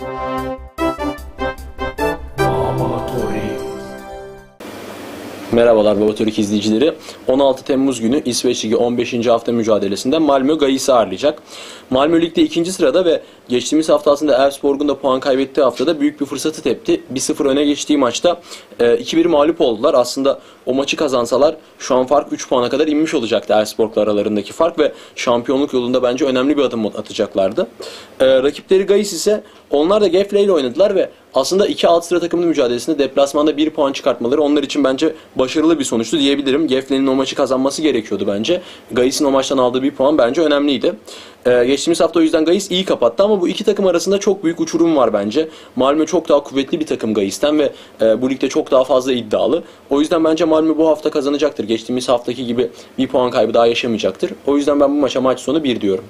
Música Merhabalar Baba Türk izleyicileri. 16 Temmuz günü İsveç Ligi 15. hafta mücadelesinde Malmö Gayis'i ağırlayacak. Malmö Lig'de ikinci sırada ve geçtiğimiz hafta aslında Elfsborg'un da puan kaybettiği haftada büyük bir fırsatı tepti. 1-0 öne geçtiği maçta e, 2-1 mağlup oldular. Aslında o maçı kazansalar şu an fark 3 puana kadar inmiş olacaktı Elfsborg'la aralarındaki fark ve şampiyonluk yolunda bence önemli bir adım atacaklardı. E, rakipleri Gayis ise onlar da Gefle ile oynadılar ve aslında iki alt sıra takımının mücadelesinde deplasmanda bir puan çıkartmaları onlar için bence başarılı bir sonuçtu diyebilirim. Gefle'nin o maçı kazanması gerekiyordu bence. Gayis'in o maçtan aldığı bir puan bence önemliydi. Ee, geçtiğimiz hafta o yüzden Gayis iyi kapattı ama bu iki takım arasında çok büyük uçurum var bence. Malmö çok daha kuvvetli bir takım Gayis'ten ve e, bu ligde çok daha fazla iddialı. O yüzden bence Malmö bu hafta kazanacaktır. Geçtiğimiz haftaki gibi bir puan kaybı daha yaşamayacaktır. O yüzden ben bu maça maç sonu bir diyorum.